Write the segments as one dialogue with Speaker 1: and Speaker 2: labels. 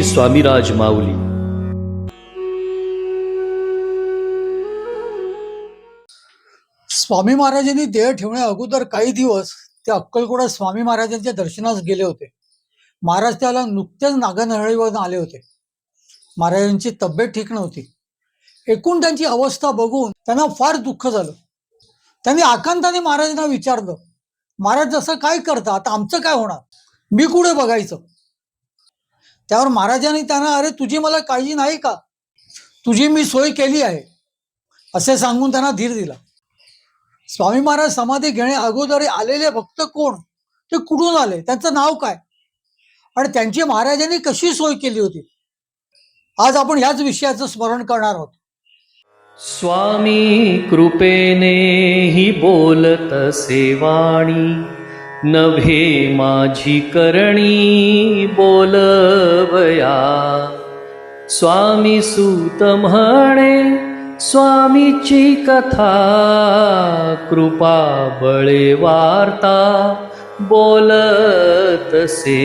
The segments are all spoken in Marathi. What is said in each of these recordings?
Speaker 1: श्री स्वामीराज माऊली.
Speaker 2: स्वामी महाराजांनी देह ठेवण्या अगोदर काही दिवस ते अक्कलकोडा स्वामी महाराजांच्या दर्शनास गेले होते. महाराज त्याला नुकतेच नागनहळीवर आले होते. महाराजांची तब्येत ठीक नव्हती. एकूण त्यांची अवस्था बघून त्यांना फार दुःख झालं. त्यांनी आकांताने महाराजांना विचारलं महाराज जसं काय करता आता आमचं काय होणार? मी कुठे बघायचं? त्यावर महाराजांनी त्यांना अरे तुझी मला काळजी नाही का? तुझी मी सोय केली आहे. असे सांगून त्यांना धीर दिला. स्वामी महाराज समाधी घेणे अगोदर आलेले भक्त कोण? ते कुठून आले? त्यांचं नाव काय? आणि त्यांची महाराजांनी कशी सोय केली होती? आज आपण ह्याच विषयाचं स्मरण करणार आहोत.
Speaker 1: स्वामी कृपेने हि बोलत सेवाणी. नव्हे माझी करणी बोलवया. स्वामी सूत म्हणे स्वामीची कथा कृपा बळे वार्ता बोलतसे.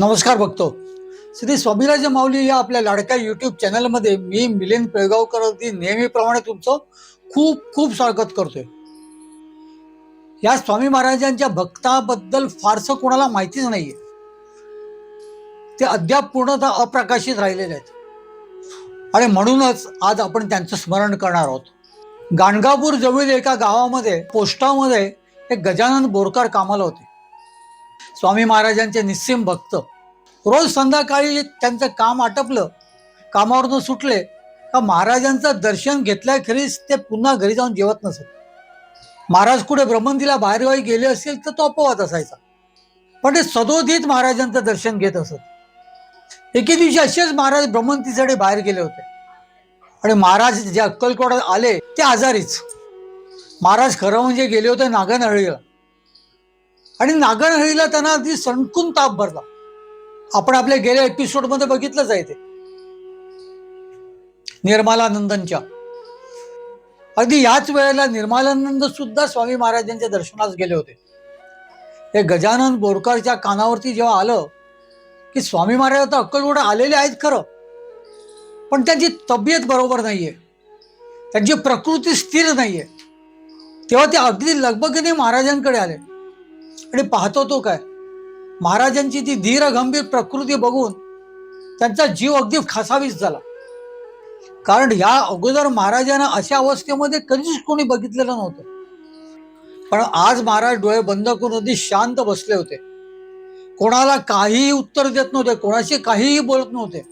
Speaker 2: नमस्कार बघतो श्री स्वामीराज माऊली या आपल्या लाडक्या युट्यूब चॅनलमध्ये मी मिलिंद पिळगावकर अगदी नेहमीप्रमाणे तुमचं खूप खूप स्वागत करतोय. या स्वामी महाराजांच्या भक्ताबद्दल फारसं कोणाला माहितीच नाहीये. ते अद्याप पूर्णतः अप्रकाशित राहिलेले आहेत. आणि म्हणूनच आज आपण त्यांचं स्मरण करणार आहोत. गाणगापूर जवळील एका गावामध्ये पोस्टामध्ये एक गजानन बोरकर कामाला होते. स्वामी महाराजांचे निस्सीम भक्त. रोज संध्याकाळी त्यांचं काम आटपलं कामावरनं सुटले का महाराजांचं दर्शन घेतल्याखेरीज ते पुन्हा घरी जाऊन जेवत नसत. महाराज कुठे ब्रह्मंदीला बाहेरगावी गेले असतील तर तो अपवाद असायचा. पण ते सदोदित महाराजांचं दर्शन घेत असत. एके दिवशी असेच महाराज ब्रह्मंतीसाठी बाहेर गेले होते. आणि महाराज जे अक्कलकोटात आले ते आजारीच. महाराज खरं म्हणजे गेले होते नागनहळीला आणि नागनहळीला त्यांना अगदी सणकून ताप भरला. आपण आपल्या गेल्या एपिसोडमध्ये बघितलंच आहे ते. निर्मलानंदनच्या. अगदी याच वेळेला निर्मलानंद सुद्धा स्वामी महाराजांच्या दर्शनास गेले होते. हे गजानन बोरकरच्या कानावरती जेव्हा आलं की स्वामी महाराज आता अक्कलकोटा आलेले आहेत खरं पण त्यांची तब्येत बरोबर नाहीये. त्यांची प्रकृती स्थिर नाहीये. तेव्हा ते अगदी लगबगीने महाराजांकडे आले. आणि पाहतो तो काय? महाराजांची ती धीर गंभीर प्रकृती बघून त्यांचा जीव अगदी खासावीस झाला. कारण या अगोदर महाराजांना अशा अवस्थेमध्ये कधीच कोणी बघितलेलं नव्हतं. पण आज महाराज डोळे बंद करून अगदी शांत बसले होते. कोणाला काहीही उत्तर देत नव्हते कोणाशी काहीही बोलत नव्हते.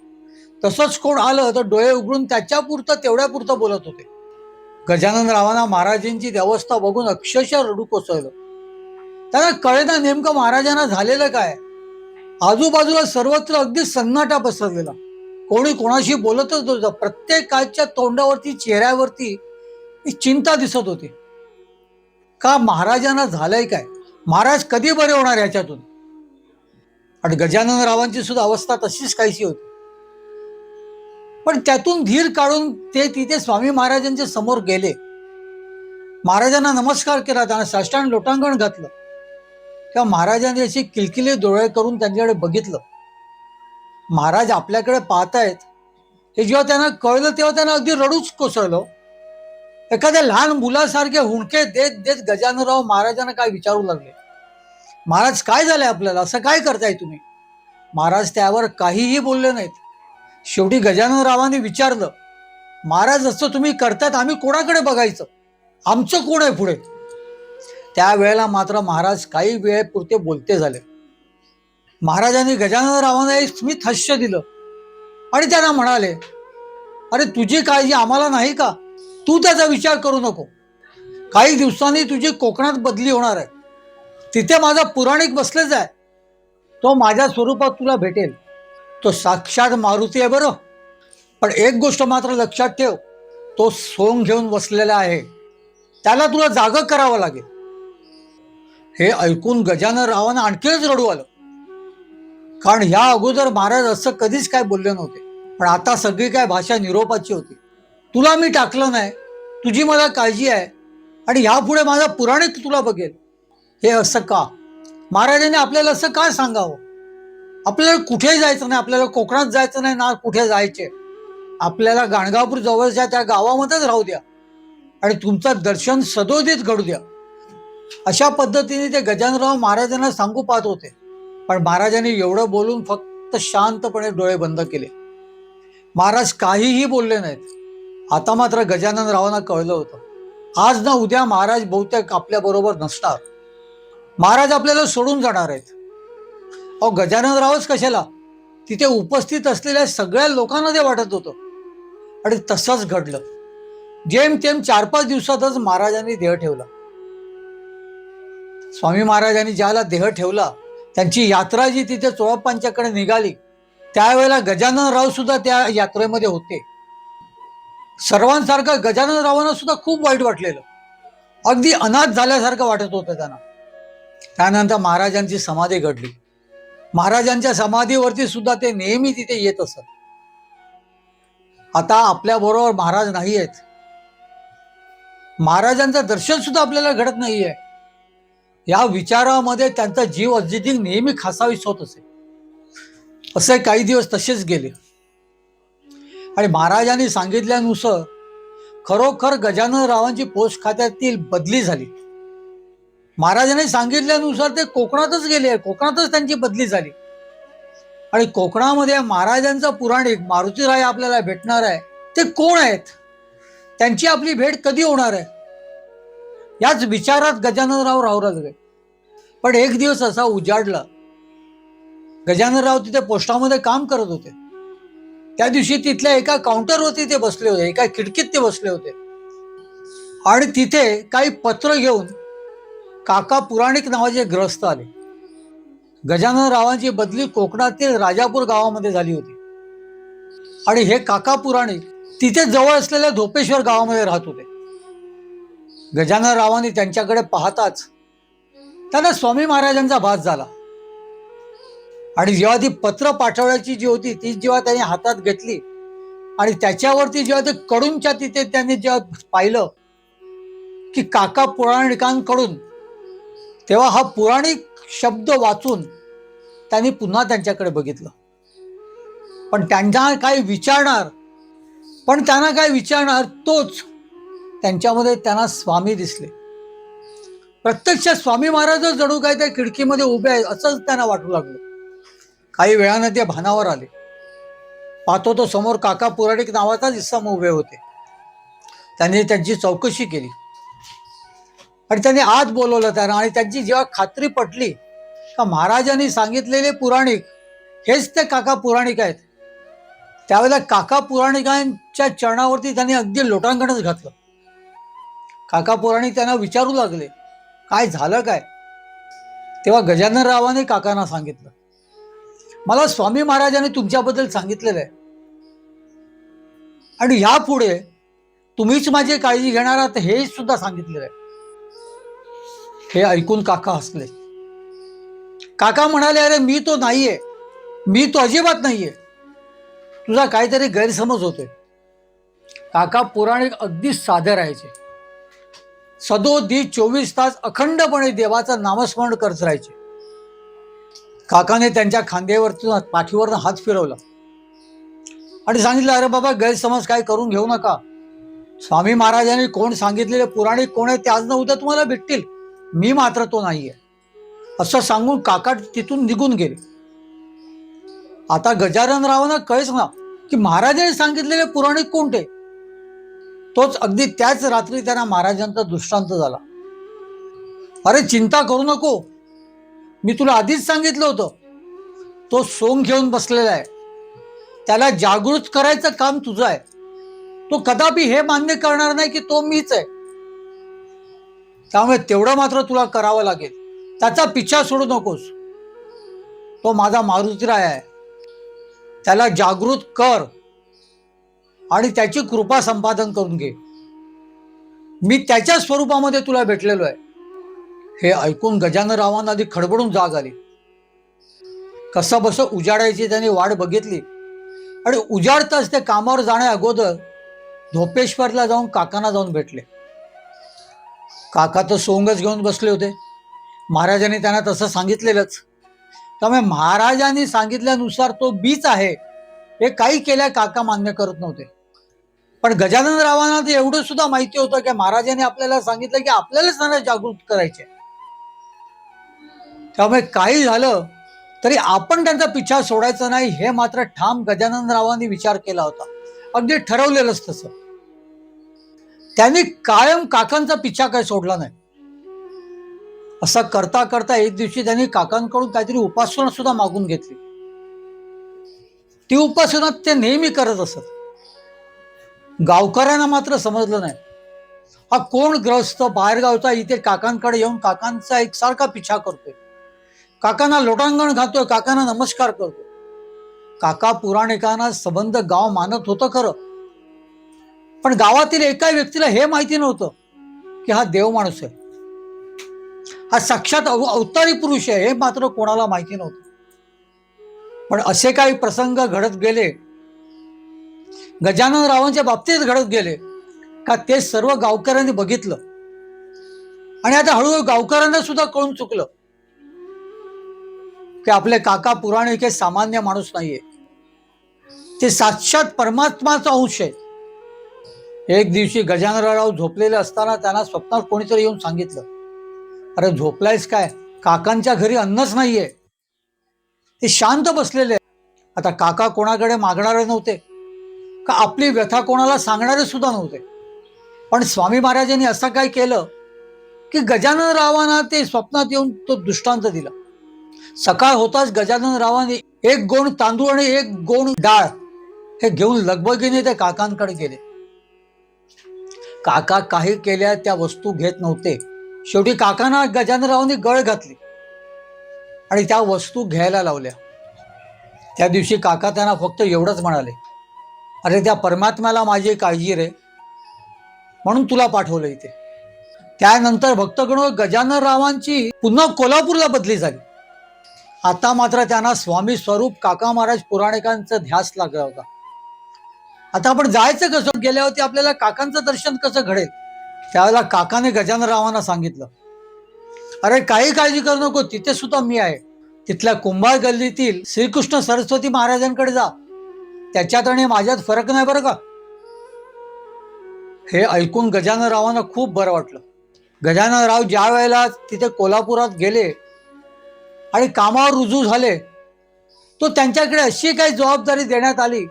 Speaker 2: तसंच कोण आलं तर डोळे उघडून त्याच्या पुरतं तेवढ्या पुरतं बोलत होते. गजानन रावांना महाराजांची व्यवस्था बघून अक्षरशः रडू कोसळलं. त्यांना कळेना नेमकं महाराजांना झालेलं काय? आजूबाजूला सर्वत्र अगदी सन्नाटा पसरलेला. कोणी कोणाशी बोलतच नव्हतं. प्रत्येकाच्या तोंडावरती चेहऱ्यावरती चिंता दिसत होती. का महाराजांना झालंय काय? महाराज कधी बरे होणार याच्यातून? आणि गजानन रावांची सुद्धा अवस्था तशीच काहीशी होती. पण त्यातून धीर काढून ते तिथे स्वामी महाराजांच्या समोर गेले. महाराजांना नमस्कार केला त्यांना साष्टांग लोटांगण घातलं. तेव्हा महाराजांनी अशी किलकिले डोळे करून त्यांच्याकडे बघितलं. महाराज आपल्याकडे पाहतायत. हे जेव्हा त्यांना कळलं तेव्हा त्यांना अगदी रडूच कोसळलं. एखाद्या लहान मुलासारखे हुंडके देत देत गजाननराव महाराजांना काय विचारू लागले. महाराज काय झालंय आपल्याला? असं काय करताय तुम्ही? महाराज त्यावर काहीही बोलले नाहीत. शेवटी गजाननरावांनी विचारलं महाराज असं तुम्ही करतायत आम्ही कोणाकडे बघायचं? आमचं कोण आहे पुढे? त्यावेळेला मात्र महाराज काही वेळेपुरते बोलते झाले. महाराजांनी गजाननरावांना एक स्मित हास्य दिलं. आणि त्यांना म्हणाले अरे तुझी काळजी आम्हाला नाही का? तू त्याचा विचार करू नको. काही दिवसांनी तुझी कोकणात बदली होणार आहे. तिथे माझा पुराणिक बसलेच आहे. तो माझ्या स्वरूपात तुला भेटेल. तो साक्षात मारुती आहे बरं. पण एक गोष्ट मात्र लक्षात ठेव तो सोंग घेऊन बसलेला आहे. त्याला तुला जाग करावं लागेल. हे ऐकून गजानन रावानं आणखीनच रडू आलं. कारण ह्या अगोदर महाराज असं कधीच काय बोलले नव्हते. पण आता सगळी काय भाषा निरोपाची होती. तुला मी टाकलं नाही. तुझी मला काळजी आहे. आणि ह्यापुढे माझा पुराणिक तुला बघेल. हे असं का? महाराजांनी आपल्याला असं का सांगावं? आपल्याला कुठे जायचं नाही? आपल्याला कोकणात जायचं नाही ना कुठे जायचे? आपल्याला गाणगापूर जवळच्या त्या गावामध्येच राहू द्या. आणि तुमचं दर्शन सदोदित घडू द्या. अशा पद्धतीने ते गजानराव महाराजांना सांगू पाहत होते. पण महाराजांनी एवढं बोलून फक्त शांतपणे डोळे बंद केले. महाराज काहीही बोलले नाहीत. आता मात्र गजाननरावांना कळलं होतं. आज ना उद्या महाराज बहुतेक आपल्याबरोबर नसणार. महाराज आपल्याला सोडून जाणार आहेत. अहो गजाननरावच कशाला? तिथे उपस्थित असलेल्या सगळ्या लोकांना ते वाटत होतं. आणि तसंच घडलं. जेमतेम चार पाच दिवसातच महाराजांनी देह ठेवला. स्वामी महाराजांनी ज्याला देह ठेवला त्यांची यात्रा जी तिथे चोळप्पांच्याकडे निघाली त्यावेळेला गजाननराव सुद्धा त्या यात्रेमध्ये होते. सर्वांसारखं गजाननरावांना सुद्धा खूप वाईट वाटलेलं. अगदी अनाथ झाल्यासारखं वाटत होतं त्यांना. त्यानंतर महाराजांची समाधी घडली. महाराजांच्या समाधीवरती सुद्धा ते नेहमी तिथे येत असत. आता आपल्या बरोबर महाराज नाही आहेत महाराजांचं दर्शन सुद्धा आपल्याला घडत नाहीये. या विचारामध्ये त्यांचा जीव अजिजिंग नेहमी खासावीस होत असे. असे काही दिवस तसेच गेले. आणि महाराजांनी सांगितल्यानुसार खरोखर गजानन रावांची पोस्ट खात्यातील बदली झाली. महाराजांनी सांगितल्यानुसार ते कोकणातच गेले कोकणातच त्यांची बदली झाली. आणि कोकणामध्ये महाराजांचा पुराणिक मारुतीराय आपल्याला भेटणार आहे. ते कोण आहेत? त्यांची आपली भेट कधी होणार आहे? याच विचारात गजाननराव राहू पण एक दिवस असा उजाडला. गजाननराव तिथे पोस्टामध्ये काम करत होते. त्या दिवशी तिथल्या एका काउंटरवरती ते बसले होते एका खिडकीत ते बसले होते. आणि तिथे काही पत्र घेऊन काका पुराणिक नावाचे ग्रस्त आले. गजाननरावांची बदली कोकणातील राजापूर गावामध्ये झाली होती. आणि हे काका पुराणिक तिथे जवळ असलेल्या धोपेश्वर गावामध्ये राहत होते. गजाननरावांनी त्यांच्याकडे पाहताच त्यांना स्वामी महाराजांचा भास झाला. आणि जेव्हा ती पत्र पाठवण्याची जी होती ती जेव्हा त्यांनी हातात घेतली आणि त्याच्यावरती जेव्हा ते कडूंच्या तिथे त्यांनी जेव्हा पाहिलं की काका पुराणिकांकडून तेव्हा हा पुराणिक शब्द वाचून त्यांनी पुन्हा त्यांच्याकडे बघितलं. पण त्यांना काय विचारणार पण त्यांना काय विचारणार तोच त्यांच्यामध्ये त्यांना स्वामी दिसले. प्रत्यक्ष स्वामी महाराज जणू काय त्या खिडकीमध्ये उभे आहेत असंच त्यांना वाटू लागलं. काही वेळानं ते भानावर आले. पाहतो तो समोर काका पुराणिक नावाचाच इस्साम उभे होते. त्यांनी त्यांची चौकशी केली. आणि त्यांनी आत बोलवलं त्यांना आणि त्यांची जेव्हा खात्री पटली का महाराजांनी सांगितलेले पुराणिक हेच ते काका पुराणिक आहेत. त्यावेळेला काका पुराणिकांच्या चरणावरती त्यांनी अगदी लोटांगणच घातलं. काका पुराणिक त्यांना विचारू लागले. काय झालं काय? तेव्हा गजानन रावाने काकांना सांगितलं. मला स्वामी महाराजांनी तुमच्याबद्दल सांगितलेलं आहे. आणि ह्यापुढे तुम्हीच माझी काळजी घेणार आहात हे सुद्धा सांगितलेलं आहे. हे ऐकून काका हसले. काका म्हणाले अरे मी तो नाहीये. मी तो अजिबात नाहीये. तुझा काहीतरी गैरसमज होतोय. काका पुराणिक अगदी साधे राहायचे. सदोदी चोवीस तास अखंडपणे देवाचं नामस्मरण करत राहायचे. काकाने त्यांच्या खांद्यावरतून पाठीवरनं हात फिरवला. आणि सांगितलं अरे बाबा गैरसमज काय करून घेऊ नका. स्वामी महाराजांनी कोण सांगितलेले पुराणिक कोण आहे ते आज न उद्या तुम्हाला भेटतील. मी मात्र तो नाहीये. असं सांगून काका तिथून निघून गेले. आता गजानन रावांना कळेच ना की महाराजांनी सांगितलेले पुराणिक कोणते? तोच अगदी त्याच रात्री त्यांना महाराजांचा दृष्टांत झाला. अरे चिंता करू नको. मी तुला आधीच सांगितलं होतं. तो सोंग घेऊन बसलेला आहे. त्याला जागृत करायचं काम तुझं आहे. तो कदापि हे मान्य करणार नाही की तो मीच आहे. त्यामुळे तेवढं मात्र तुला करावं लागेल. त्याचा पिछा सोडू नकोस. तो माझा मारुतीराय आहे. त्याला जागृत कर. आणि त्याची कृपा संपादन करून घे. मी त्याच्या स्वरूपामध्ये तुला भेटलेलो आहे. हे ऐकून गजाननरावांना आधी खडबडून जाग आली. कसं बसं उजाडायची त्यांनी वाट बघितली. आणि उजाडताच ते कामावर जाण्या अगोदर धोपेश्वरला जाऊन काकांना जाऊन भेटले. काका तर सोंगच घेऊन बसले होते. महाराजांनी त्यांना तसं सांगितलेलंच. त्यामुळे महाराजांनी सांगितल्यानुसार तो बीच आहे. हे काही केल्या काका मान्य करत नव्हते. पण गजानन रावांना एवढं सुद्धा माहिती होतं की महाराजांनी आपल्याला सांगितलं की आपल्यालाच त्यांना जागृत करायचे. त्यामुळे काही झालं तरी आपण त्यांचा पिछा सोडायचा नाही हे मात्र ठाम गजानन रावांनी विचार केला होता. अगदी ठरवलेलंच तसं. त्यांनी कायम काकांचा पिछा काही सोडला नाही. असं करता करता एक दिवशी त्यांनी काकांकडून काहीतरी उपासना सुद्धा मागून घेतली. ती उपासना ते नेहमी करत असत. गावकऱ्यांना मात्र समजलं नाही. हा कोण ग्रस्त? बाहेरगावचा इथे काकांकडे येऊन काकांचा एक सारखा पिछा करतोय. काकांना लोटांगण घातोय काकांना नमस्कार करतोय. काका पुराणिकांना संबंध गाव मानत होतं खरं. पण गावातील एका व्यक्तीला हे माहिती नव्हतं की हा देव माणूस आहे. हा साक्षात अव- अवतारी पुरुष आहे हे मात्र कोणाला माहिती नव्हतं. पण असे काही प्रसंग घडत गेले गजानन रावांच्या बाबतीत घडत गेले. का ते सर्व गावकऱ्यांनी बघितलं. आणि आता हळूहळू गावकऱ्यांना सुद्धा कळून चुकलं. की आपले काका पुराणे हे सामान्य माणूस नाहीये. ते साक्षात परमात्माचा अंश आहे. एक दिवशी गजाननराव झोपलेले असताना त्यांना स्वप्नात कोणीतरी येऊन सांगितलं. अरे झोपलायस काय? काकांच्या घरी अन्नच नाहीये. ते शांत बसलेले. आता काका कोणाकडे मागणारे नव्हते. का आपली व्यथा कोणाला सांगणारे सुद्धा नव्हते. पण स्वामी महाराजांनी असं काय केलं की गजानन रावांना ते स्वप्नात येऊन तो दृष्टांत दिला. सकाळ होताच गजानन रावांनी एक गोण तांदूळ आणि एक गोण डाळ हे घेऊन लगबगीने ते काकांकडे गेले. काका काही केल्या त्या वस्तू घेत नव्हते. शेवटी काकांना गजाननरावांनी गळ घातली आणि त्या वस्तू घ्यायला लावल्या. त्या दिवशी काका त्यांना फक्त एवढंच म्हणाले अरे त्या परमात्म्याला माझी काळजी रे. म्हणून तुला पाठवलं इथे. त्यानंतर भक्तगण गजाननरावांची पुन्हा कोल्हापूरला बदली झाली. आता मात्र त्यांना स्वामी स्वरूप काका महाराज पुराणिकांचा ध्यास लागला होता. आता आपण जायचं कसं? गेल्यावरती आपल्याला काकांचं दर्शन कसं घडेल? त्यावेळेला काकाने गजाननरावांना सांगितलं. अरे काही काळजी करू नको तिथे सुद्धा मी आहे. तिथल्या कुंभार गल्लीतील श्रीकृष्ण सरस्वती महाराजांकडे जा. त्याच्यात आणि माझ्यात फरक नाही बरं का? हे ऐकून गजाननरावांना खूप बरं वाटलं. गजाननराव ज्या वेळेला तिथे कोल्हापुरात गेले आणि कामावर रुजू झाले तो त्यांच्याकडे अशी काही जबाबदारी देण्यात आली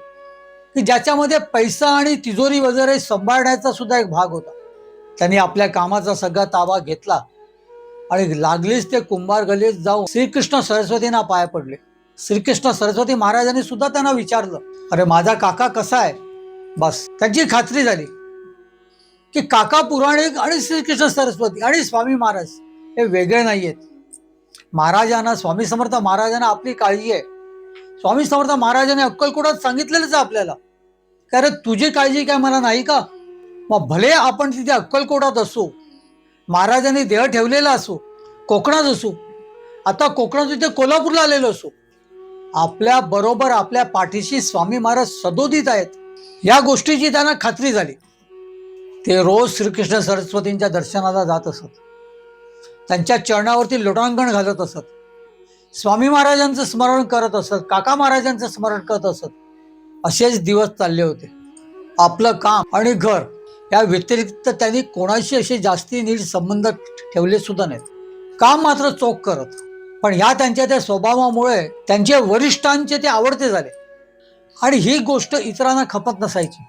Speaker 2: की ज्याच्यामध्ये पैसा आणि तिजोरी वगैरे सांभाळण्याचा सुद्धा एक भाग होता. त्यांनी आपल्या कामाचा सगळा ताबा घेतला आणि लागलीच ते कुंभार गलीत जाऊन श्रीकृष्ण सरस्वतींना पाया पडले. श्रीकृष्ण सरस्वती महाराजांनी सुद्धा त्यांना विचारलं अरे माझा काका कसा आहे? बस त्यांची खात्री झाली की काका पुराणिक आणि श्रीकृष्ण सरस्वती आणि स्वामी महाराज हे वेगळे नाही आहेत महाराजांना स्वामी समर्थ महाराजांना आपली काळजी आहे. स्वामी समर्थ महाराजांनी अक्कलकोटात सांगितलेलंच आहे आपल्याला का तुझी काळजी काय मला नाही का? मग भले आपण तिथे अक्कलकोटात असू महाराजांनी देह ठेवलेला असू कोकणात असू आता कोकणात तिथे कोल्हापूरला आलेलो असू आपल्या बरोबर आपल्या पाठीशी स्वामी महाराज सदोदित आहेत. या गोष्टीची त्यांना खात्री झाली. ते रोज श्रीकृष्ण सरस्वतींच्या दर्शनाला जात असत. त्यांच्या चरणावरती लोटांगण घालत असत. स्वामी महाराजांचं स्मरण करत असत. काका महाराजांचं स्मरण करत असत. असेच दिवस चालले होते. आपलं काम आणि घर या व्यतिरिक्त त्यांनी कोणाशी असे जास्ती नीट संबंध ठेवले सुद्धा नाहीत. काम मात्र चोख करत. पण ह्या त्यांच्या त्या स्वभावामुळे त्यांचे वरिष्ठांचे ते आवडते झाले. आणि ही गोष्ट इतरांना खपत नसायची.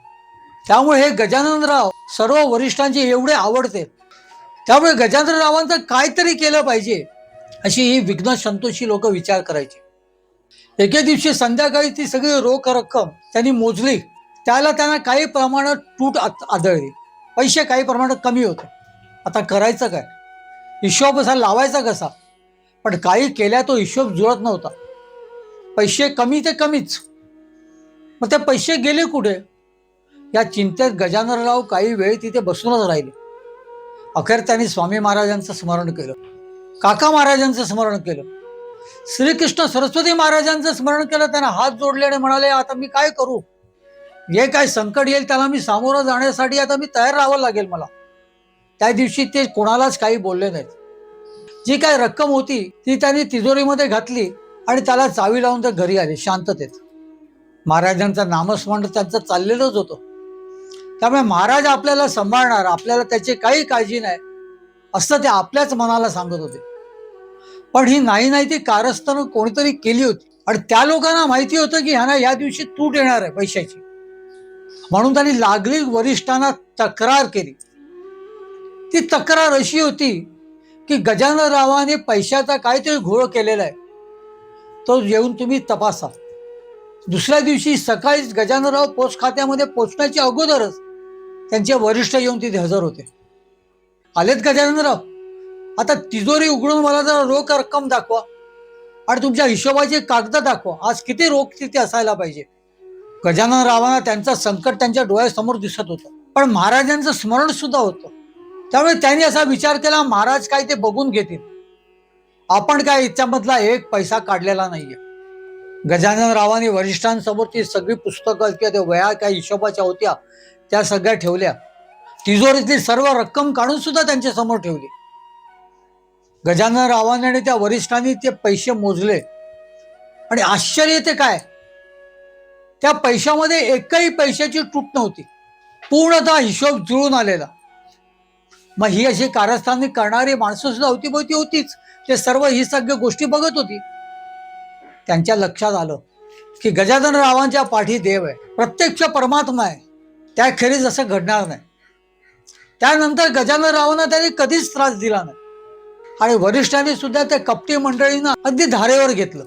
Speaker 2: त्यामुळे हे गजाननराव सर्व वरिष्ठांचे एवढे आवडते. त्यामुळे गजाननरावांचं काहीतरी केलं पाहिजे अशी ही विघ्न संतोषी लोक विचार करायचे. एके दिवशी संध्याकाळी ती सगळी रोख रक्कम त्यांनी मोजली. त्याला त्यांना काही प्रमाणात तूट आत- पैसे काही प्रमाणात कमी होते. आता करायचं काय? हिशोब असा लावायचा कसा? पण काही केल्या तो हिशोब जुळत नव्हता. पैसे कमी ते कमीच. मग ते पैसे गेले कुठे? या चिंतेत गजाननराव काही वेळ तिथे बसूनच राहिले. अखेर त्यांनी स्वामी महाराजांचं स्मरण केलं. काका महाराजांचं स्मरण केलं. श्रीकृष्ण सरस्वती महाराजांचं स्मरण केलं. त्यांना हात जोडले आणि म्हणाले आता मी काय करू? जे काय संकट येईल त्याला मी सामोरं जाण्यासाठी आता मी तयार राहावं लागेल मला. त्या दिवशी ते कोणालाच काही बोलले नाहीत. जी काय रक्कम होती ती त्यांनी तिजोरीमध्ये घातली आणि त्याला चावी लावून ते घरी आले शांततेत. महाराजांचं नामस्मरण त्यांचं चाललेलंच होतं. त्यामुळे महाराज आपल्याला सांभाळणार आपल्याला त्याची काही काळजी नाही असं ते आपल्याच मनाला सांगत होते. पण ही नाही नाही ती कारस्थानं कोणीतरी केली होती. आणि त्या लोकांना माहिती होतं की ह्यांना या दिवशी तूट येणार आहे पैशाची. म्हणून त्यांनी लागली वरिष्ठांना तक्रार केली. ती तक्रार अशी होती की गजाननरावाने पैशाचा काहीतरी घोळ केलेला आहे. तो येऊन तुम्ही तपासा. दुसऱ्या दिवशी सकाळीच गजाननराव पोस्ट खात्यामध्ये पोचण्याच्या अगोदरच त्यांचे वरिष्ठ येऊन तिथे हजर होते. आलेत गजाननराव? आता तिजोरी उघडून मला जरा रोख रक्कम दाखवा आणि तुमच्या हिशोबाचे कागद दाखवा. आज किती रोख तिथे असायला पाहिजे? गजानन रावांना त्यांचा संकट त्यांच्या डोळ्यासमोर दिसत होतं. पण महाराजांचं स्मरण सुद्धा होतं. त्यामुळे त्यांनी असा विचार केला महाराज काय ते बघून घेतील. आपण काय याच्यामधला एक पैसा काढलेला नाहीये. गजानन रावाने वरिष्ठांसमोर ती सगळी पुस्तकं किंवा त्या वया काय हिशोबाच्या होत्या त्या सगळ्या ठेवल्या. तिजोरीतली सर्व रक्कम काढून सुद्धा त्यांच्यासमोर ठेवली. गजानन रावाने आणि त्या वरिष्ठांनी ते पैसे मोजले. आणि आश्चर्य ते काय? त्या पैशामध्ये एकही पैशाची तूट नव्हती. पूर्णतः हिशोब जुळून आलेला. मग ही अशी कारस्थानी करणारी माणसं सुद्धा अवतीभोवती होतीच. ते सर्व ही सगळी गोष्टी बघत होती. त्यांच्या लक्षात आलं की गजानन रावांच्या पाठी देव आहे. प्रत्यक्ष परमात्मा आहे. त्याखेरीज असं घडणार नाही. त्यानंतर गजानन रावांना त्यांनी कधीच त्रास दिला नाही. आणि वरिष्ठांनी सुद्धा त्या कपटी मंडळींना अगदी धारेवर घेतलं.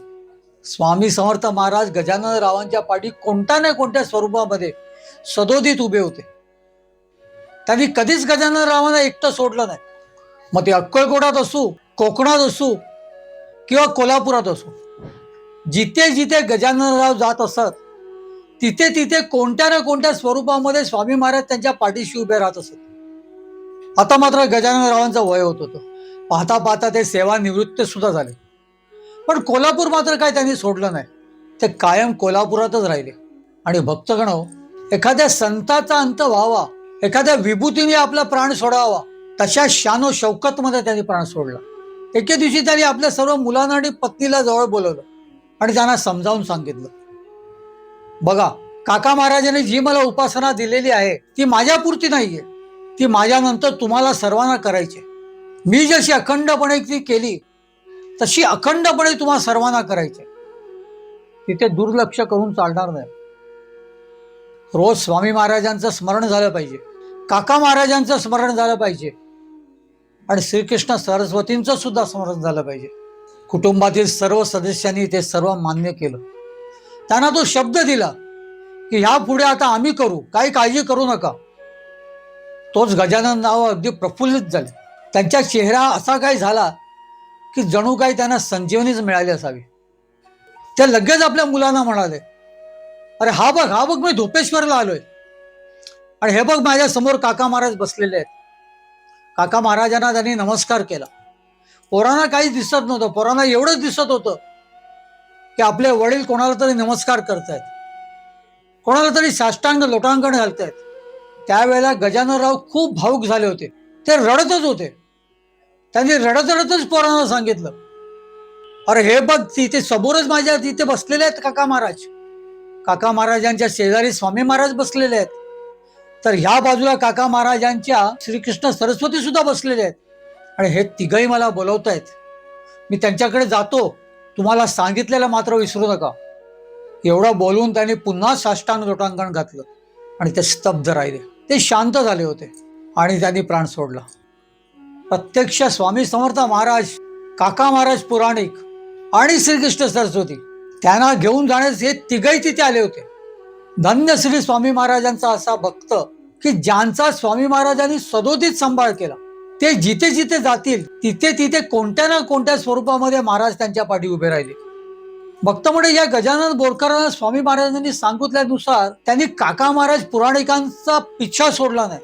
Speaker 2: स्वामी समर्थ महाराज गजानन रावांच्या पाठी कोणत्या ना कोणत्या स्वरूपामध्ये सदोदित उभे होते. त्यांनी कधीच गजानन रावांना एकटं सोडलं नाही. मग ते अक्कलकोटात असू कोकणात असू किंवा कोल्हापुरात असू जिथे जिथे गजाननराव जात असत तिथे तिथे कोणत्या ना कोणत्या स्वरूपामध्ये स्वामी महाराज त्यांच्या पाठीशी उभे राहत असत. आता मात्र गजाननरावांचं वय होत होतं. पाहता पाहता ते सेवानिवृत्त सुद्धा झाले. पण कोल्हापूर मात्र काय त्यांनी सोडलं नाही. ते कायम कोल्हापुरातच राहिले. आणि भक्तगण हो, एखाद्या संताचा अंत व्हावा एखाद्या विभूतीने आपला प्राण सोडावा तशा शानो शौकतमध्ये त्यांनी प्राण सोडला. एके दिवशी त्यांनी आपल्या सर्व मुलांना आणि पत्नीला जवळ बोलवलं आणि त्यांना समजावून सांगितलं. बघा काका महाराजांनी जी मला उपासना दिलेली आहे ती माझ्यापुरती नाहीये. ती माझ्यानंतर तुम्हाला सर्वांना करायची आहे. मी जशी अखंडपणे ती केली तशी अखंडपणे तुम्हाला सर्वांना करायची तिथे दुर्लक्ष करून चालणार नाही. रोज स्वामी महाराजांचं स्मरण झालं पाहिजे. काका महाराजांचं स्मरण झालं पाहिजे. आणि श्रीकृष्ण सरस्वतींचं सुद्धा स्मरण झालं पाहिजे. कुटुंबातील सर्व सदस्यांनी ते सर्व मान्य केलं. त्यांना तो शब्द दिला की ह्या पुढे आता आम्ही करू काही काळजी करू नका. तोच गजानन नाव अगदी प्रफुल्लित झाले. त्यांच्या चेहरा असा काही झाला की जणू काही त्यांना संजीवनीच मिळाली असावी. ते लगेच आपल्या मुलांना म्हणाले अरे हा बघ हा बघ मी धोपेश्वरला आलोय. आणि हे बघ माझ्यासमोर काका महाराज बसलेले आहेत. काका महाराजांना त्यांनी नमस्कार केला. पोरांना काही दिसत नव्हतं. पोरांना एवढंच दिसत होतं की आपले वडील कोणाला तरी नमस्कार करतायत. कोणाला तरी साष्टांग लोटांगण घालतायत. त्यावेळेला गजाननराव खूप भावुक झाले होते. ते रडतच होते. त्यांनी रडत रडतच पोरांना सांगितलं. अरे हे बघ तिथे समोरच माझ्या तिथे बसलेले आहेत काका महाराज. काका महाराजांच्या शेजारी स्वामी महाराज बसलेले आहेत. तर ह्या बाजूला काका महाराजांच्या श्रीकृष्ण सरस्वती सुद्धा बसलेले आहेत. आणि हे तिघही मला बोलवत आहेत. मी त्यांच्याकडे जातो. तुम्हाला सांगितलेलं मात्र विसरू नका. एवढं बोलून त्यांनी पुन्हा साष्टांग लोटांकन घातलं. आणि ते स्तब्ध राहिले. ते शांत झाले होते. आणि त्यांनी प्राण सोडला. प्रत्यक्ष स्वामी समर्थ महाराज काका महाराज पुराणिक आणि श्रीकृष्ण सरस्वती त्यांना घेऊन जाण्यास हे तिघही तिथे आले होते. धन्य श्री स्वामी महाराजांचा असा भक्त की ज्यांचा स्वामी महाराजांनी सदोदित सांभाळ केला ते जिथे जिथे जातील तिथे तिथे कोणत्या ना कोणत्या स्वरूपामध्ये महाराज त्यांच्या पाठी उभे राहिले. भक्त म्हणजे या गजानन बोरकरांना स्वामी महाराजांनी सांगितल्यानुसार त्यांनी काका महाराज पुराणिकांचा पिच्छा सोडला नाही.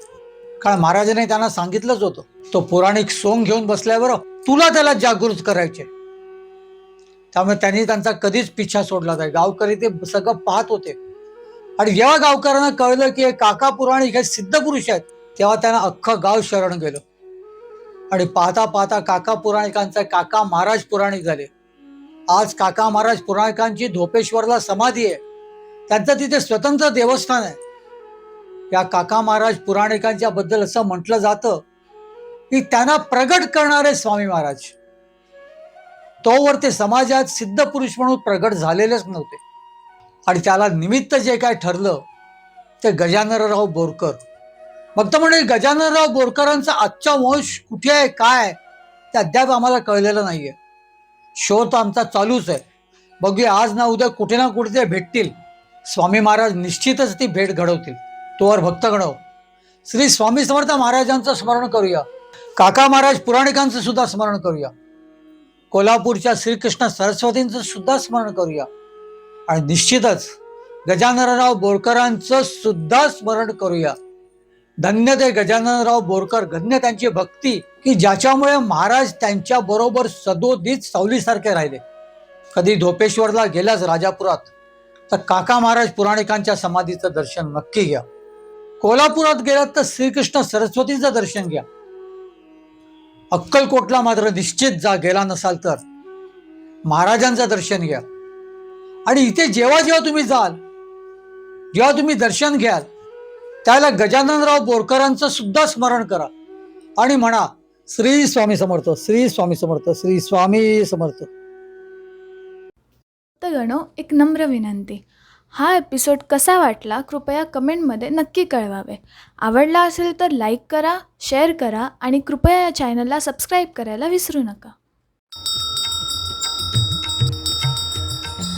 Speaker 2: कारण महाराजांनी त्यांना सांगितलंच होतं तो पुराणिक सोंग घेऊन बसल्यावर तुला त्याला जागृत करायचे. त्यामुळे त्यांनी त्यांचा कधीच पिच्छा सोडला नाही. गावकरी ते सगळं पाहत होते. आणि जेव्हा गावकऱ्यांना कळलं की हे काका पुराणिक हे सिद्ध पुरुष आहेत. तेव्हा त्यांना अख्खं गाव शरण गेलं. आणि पाहता पाहता काका पुराणिकांचा काका महाराज पुराणिक झाले. आज काका महाराज पुराणिकांची धोपेश्वरला समाधी आहे. त्यांचं तिथे स्वतंत्र देवस्थान आहे. या काका महाराज पुराणिकांच्या बद्दल असं म्हटलं जातं की त्यांना प्रगट करणारे स्वामी महाराज. तोवर ते समाजात सिद्ध पुरुष म्हणून प्रगट झालेलेच नव्हते. आणि त्याला निमित्त जे काय ठरलं ते गजाननराव बोरकर. मग तर म्हणजे गजाननराव बोरकरांचा आजचा वंश कुठे आहे काय आहे, ते अद्याप आम्हाला कळलेलं नाही आहे शो शोध आमचा चालूच आहे. बघूया आज ना उद्या कुठे ना कुठे ते भेटतील. स्वामी महाराज निश्चितच ती भेट घडवतील. तोवर भक्तगण श्री स्वामी समर्थ महाराजांचं स्मरण करूया. काका महाराज पुराणिकांचं सुद्धा स्मरण करूया. कोल्हापूरच्या श्रीकृष्ण सरस्वतींचं सुद्धा स्मरण करूया. आणि निश्चितच गजाननराव बोरकरांचं सुद्धा स्मरण करूया. धन्य ते गजाननराव बोरकर धन्य त्यांची भक्ती की ज्याच्यामुळे महाराज त्यांच्या बरोबर सदोदित सावलीसारखे राहिले. कधी धोपेश्वरला गेल्यास राजापुरात तर काका महाराज पुराणिकांच्या समाधीचं दर्शन नक्की घ्या. कोल्हापुरात गेलात तर श्रीकृष्ण सरस्वतीचं दर्शन घ्या. अक्कलकोटला मात्र निश्चित जा गेला नसाल तर. महाराजांचं दर्शन घ्या. आणि इथे जेव्हा जेव्हा तुम्ही जाल जेव्हा तुम्ही दर्शन घ्याल त्याला गजाननराव बोरकरांचं सुद्धा स्मरण करा आणि म्हणा श्री स्वामी समर्थ श्री स्वामी समर्थ श्री स्वामी समर्थ.
Speaker 3: तर गणो एक नम्र विनंती. हा एपिसोड कसा वाटला कृपया कमेंटमध्ये नक्की कळवावे. आवडला असेल तर लाईक करा शेअर करा आणि कृपया या चॅनलला सबस्क्राईब करायला विसरू नका.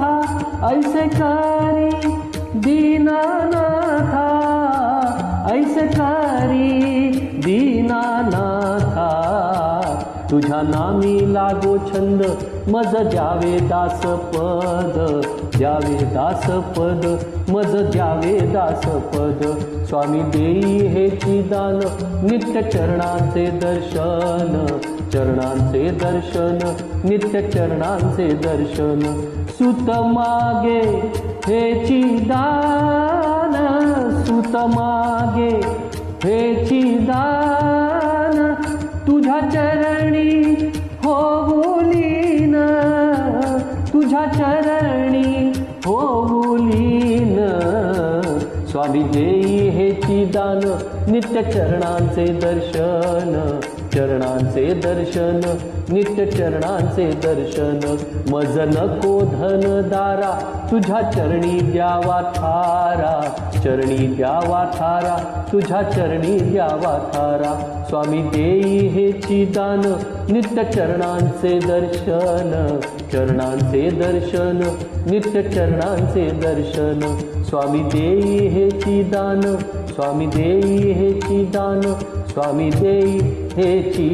Speaker 1: माथा ऐसे करी दीनानाथा ऐसे करी दीनानाथा। तुझ्या नामी लागो छंद मज द्यावे दास पद द्यावे दास पद मज द्यावे दास पद स्वामी देई हे दान नित्य चरणांचे दर्शन। चरणांचे दर्शन नित्य चरणांचे दर्शन। सुत मागे हेची दान सुत मागे हेची दान तुझ्या चरणी होऊलीन तुझ्या चरणी होऊलीन स्वामी देई हेची दान नित्य चरणांचे दर्शन. चरणांचे दर्शन नित्य चरणांचे दर्शन. मज नको धन दारा तुझ्या चरणी द्यावा थारा. चरणी द्यावा थारा तुझ्या चरणी द्यावा थारा. स्वामी देई हेची दान नित्य चरणांचे दर्शन. चरणांचे दर्शन नित्य चरणांचे दर्शन. स्वामी देई हेची दान स्वामी देई हेची दान स्वामी देई हेची